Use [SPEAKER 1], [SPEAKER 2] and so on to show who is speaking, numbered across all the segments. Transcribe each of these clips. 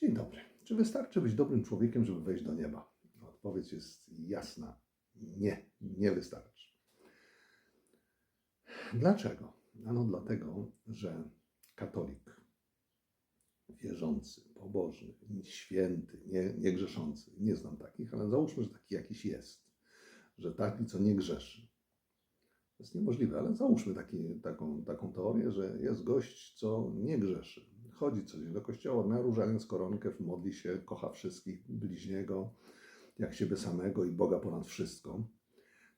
[SPEAKER 1] Dzień dobry. Czy wystarczy być dobrym człowiekiem, żeby wejść do nieba? Odpowiedź jest jasna. Nie, nie wystarczy. Dlaczego? Ano dlatego, że katolik, wierzący, pobożny, święty, nie, niegrzeszący, nie znam takich, ale załóżmy, że taki jakiś jest, że taki, co nie grzeszy. To jest niemożliwe, ale załóżmy taki, taką, taką teorię, że jest gość, co nie grzeszy. Chodzi codziennie do kościoła, na różaniec koronkę, modli się, kocha wszystkich, bliźniego, jak siebie samego i Boga ponad wszystko.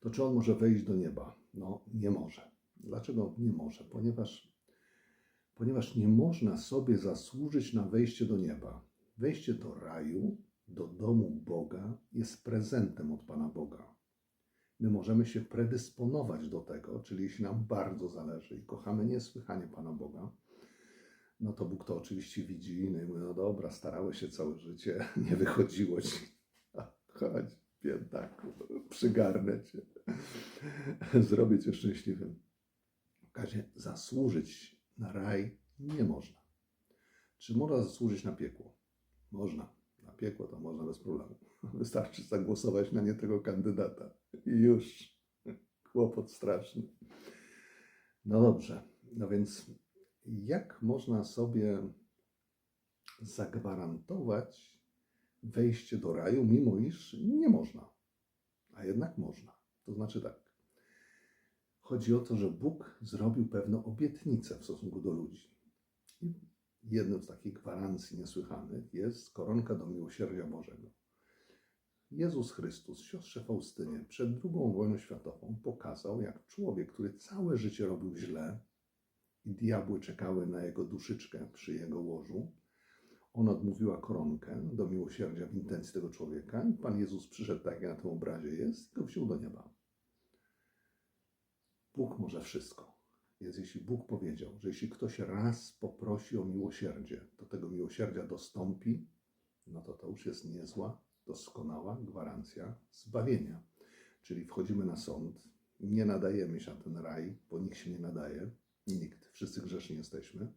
[SPEAKER 1] To czy on może wejść do nieba? No, nie może. Dlaczego nie może? Ponieważ, ponieważ nie można sobie zasłużyć na wejście do nieba. Wejście do raju, do domu Boga jest prezentem od Pana Boga. My możemy się predysponować do tego, czyli jeśli nam bardzo zależy i kochamy niesłychanie Pana Boga, no to Bóg to oczywiście widzi no i mówi, no dobra, starałeś się całe życie, nie wychodziło ci. Chodź, biedaku, przygarnę cię, zrobię cię szczęśliwym. W razie zasłużyć na raj nie można. Czy można zasłużyć na piekło? Można. Na piekło to można bez problemu. Wystarczy zagłosować na nie tego kandydata. I już. Kłopot straszny. No dobrze. No więc jak można sobie zagwarantować wejście do raju, mimo iż nie można? A jednak można. To znaczy tak. Chodzi o to, że Bóg zrobił pewne obietnice w stosunku do ludzi. I jedną z takich gwarancji niesłychanych jest koronka do miłosierdzia Bożego. Jezus Chrystus, siostrze Faustynie, przed II wojną światową pokazał, jak człowiek, który całe życie robił źle i diabły czekały na jego duszyczkę przy jego łożu, ona odmówiła koronkę do miłosierdzia w intencji tego człowieka i Pan Jezus przyszedł tak, jak na tym obrazie jest i go wziął do nieba. Bóg może wszystko. Więc jeśli Bóg powiedział, że jeśli ktoś raz poprosi o miłosierdzie, to tego miłosierdzia dostąpi, no to to już jest niezła, doskonała gwarancja zbawienia. Czyli wchodzimy na sąd, nie nadajemy się na ten raj, bo nikt się nie nadaje, nikt, wszyscy grzeszni jesteśmy,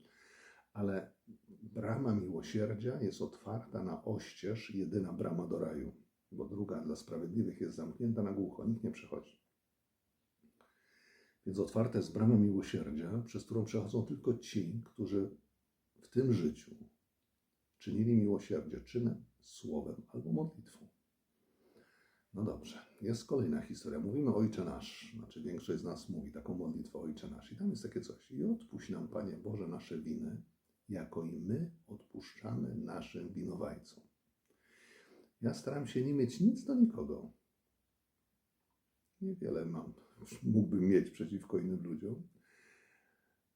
[SPEAKER 1] ale brama miłosierdzia jest otwarta na oścież, jedyna brama do raju, bo druga dla sprawiedliwych jest zamknięta na głucho, nikt nie przechodzi. Więc otwarta jest brama miłosierdzia, przez którą przechodzą tylko ci, którzy w tym życiu czynili miłosierdzie czynem, słowem albo modlitwą. No dobrze, jest kolejna historia. Mówimy Ojcze Nasz, znaczy większość z nas mówi taką modlitwę Ojcze Nasz i tam jest takie coś. I odpuść nam, Panie Boże, nasze winy, jako i my odpuszczamy naszym winowajcom. Ja staram się nie mieć nic do nikogo. Niewiele mam, mógłbym mieć przeciwko innym ludziom.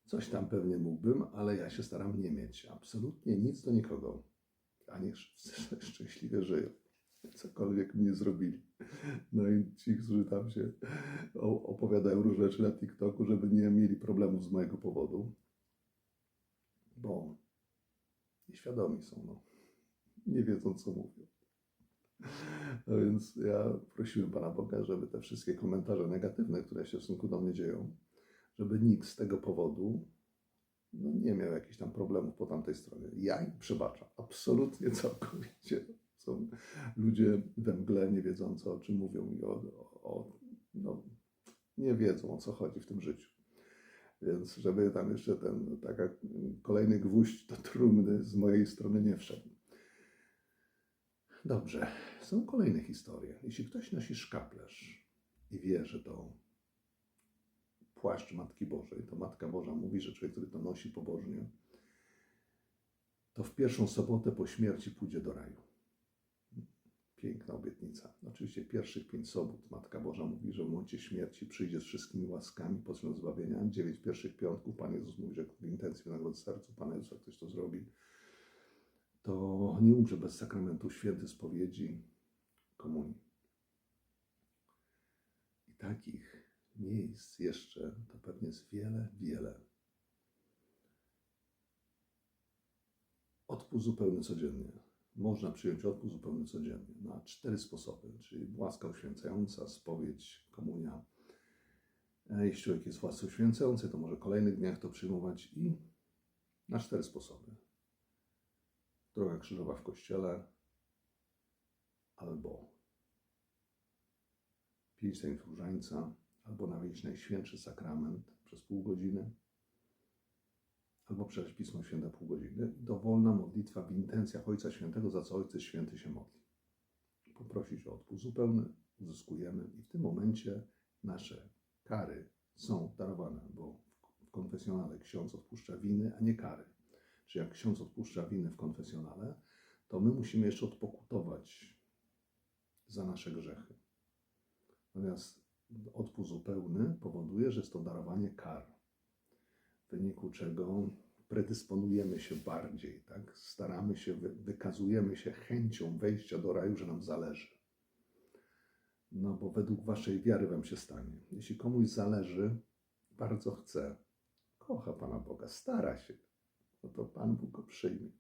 [SPEAKER 1] Coś tam pewnie mógłbym, ale ja się staram nie mieć absolutnie nic do nikogo. A niech szczęśliwie żyją. Cokolwiek mnie zrobili. No i ci, którzy tam się opowiadają różne rzeczy na TikToku, żeby nie mieli problemów z mojego powodu. Bo nieświadomi są, no. Nie wiedzą, co mówią. No więc ja prosiłem Pana Boga, żeby te wszystkie komentarze negatywne, które się w stosunku do mnie dzieją, żeby nikt z tego powodu no, nie miał jakichś tam problemów po tamtej stronie. Ja im przebaczam, absolutnie całkowicie. Są ludzie we mgle, nie wiedzący o czym mówią i o, o no, nie wiedzą o co chodzi w tym życiu. Więc żeby tam jeszcze ten taka kolejny gwóźdź do trumny z mojej strony nie wszedł. Dobrze, są kolejne historie. Jeśli ktoś nosi szkaplerz i wie, że to płaszcz Matki Bożej, to Matka Boża mówi, że człowiek, który to nosi pobożnie, to w pierwszą sobotę po śmierci pójdzie do raju. Piękna obietnica. Oczywiście pierwszych pięć sobot Matka Boża mówi, że w momencie śmierci przyjdzie z wszystkimi łaskami, potrzebą zbawienia. Dziewięć pierwszych piątków Pan Jezus mówi, że w intencji wynagrody sercu Pana Jezusa ktoś to zrobi, to nie umrze bez sakramentu święty spowiedzi, komunii. I takich miejsc jeszcze to pewnie jest wiele, wiele. Odpust zupełny codziennie. Można przyjąć odpust zupełny codziennie na cztery sposoby, czyli łaska uświęcająca, spowiedź, komunia. E, Jeśli człowiek jest łasce uświęcającej, to może w kolejnych dniach to przyjmować i na cztery sposoby. droga krzyżowa w kościele, albo pięć różańca, albo nawiedzić Najświętszy Sakrament przez pół godziny, albo przeczytać Pismo Święte pół godziny. Dowolna modlitwa w intencjach Ojca Świętego, za co Ojciec Święty się modli. Poprosić o odpust zupełny, uzyskujemy i w tym momencie nasze kary są darowane, bo w konfesjonale ksiądz odpuszcza winy, a nie kary. Czyli jak ksiądz odpuszcza winy w konfesjonale, to my musimy jeszcze odpokutować za nasze grzechy. Natomiast odpust zupełny powoduje, że jest to darowanie kar, w wyniku czego predysponujemy się bardziej, tak? staramy się, wy- wykazujemy się chęcią wejścia do raju, że nam zależy. No bo według waszej wiary wam się stanie. Jeśli komuś zależy, bardzo chce, kocha Pana Boga, stara się, no to Pan Bóg go przyjmie.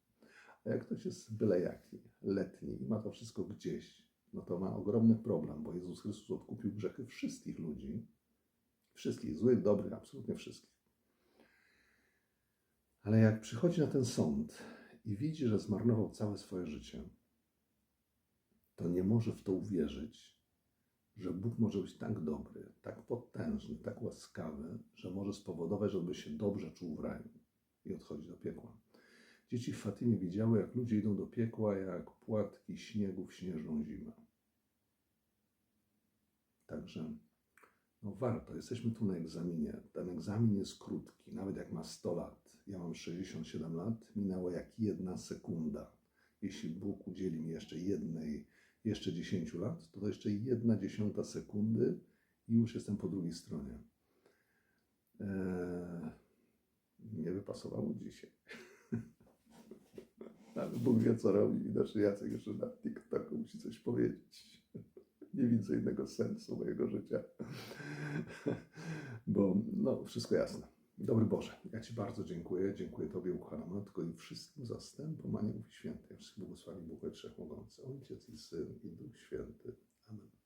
[SPEAKER 1] A jak ktoś jest byle jaki, letni i ma to wszystko gdzieś, no to ma ogromny problem, bo Jezus Chrystus odkupił grzechy wszystkich ludzi, wszystkich, złych, dobrych, absolutnie wszystkich. Ale jak przychodzi na ten sąd i widzi, że zmarnował całe swoje życie, to nie może w to uwierzyć, że Bóg może być tak dobry, tak potężny, tak łaskawy, że może spowodować, żeby się dobrze czuł w raju i odchodzi do piekła. Dzieci w Fatimie widziały, jak ludzie idą do piekła, jak płatki śniegu w śnieżną zimę. Także no warto, jesteśmy tu na egzaminie. Ten egzamin jest krótki, nawet jak ma 100 lat. Ja mam 67 lat, minęła jak jedna sekunda. Jeśli Bóg udzieli mi jeszcze jednej, jeszcze 10 lat, to to jeszcze jedna dziesiąta sekundy i już jestem po drugiej stronie. Eee, nie wypasowało dzisiaj. Ale Bóg wie, co robi. Widocznie Jacek jeszcze na TikToku musi coś powiedzieć. Nie widzę innego sensu mojego życia. Bo no, wszystko jasne. Dobry Boże, ja Ci bardzo dziękuję. Dziękuję Tobie, ukochana Matko, i wszystkim zastępom Aniołów Świętych. Wszystkich błogosławi Bóg Wszechmogący, Ojciec i Syn i Duch Święty. Amen.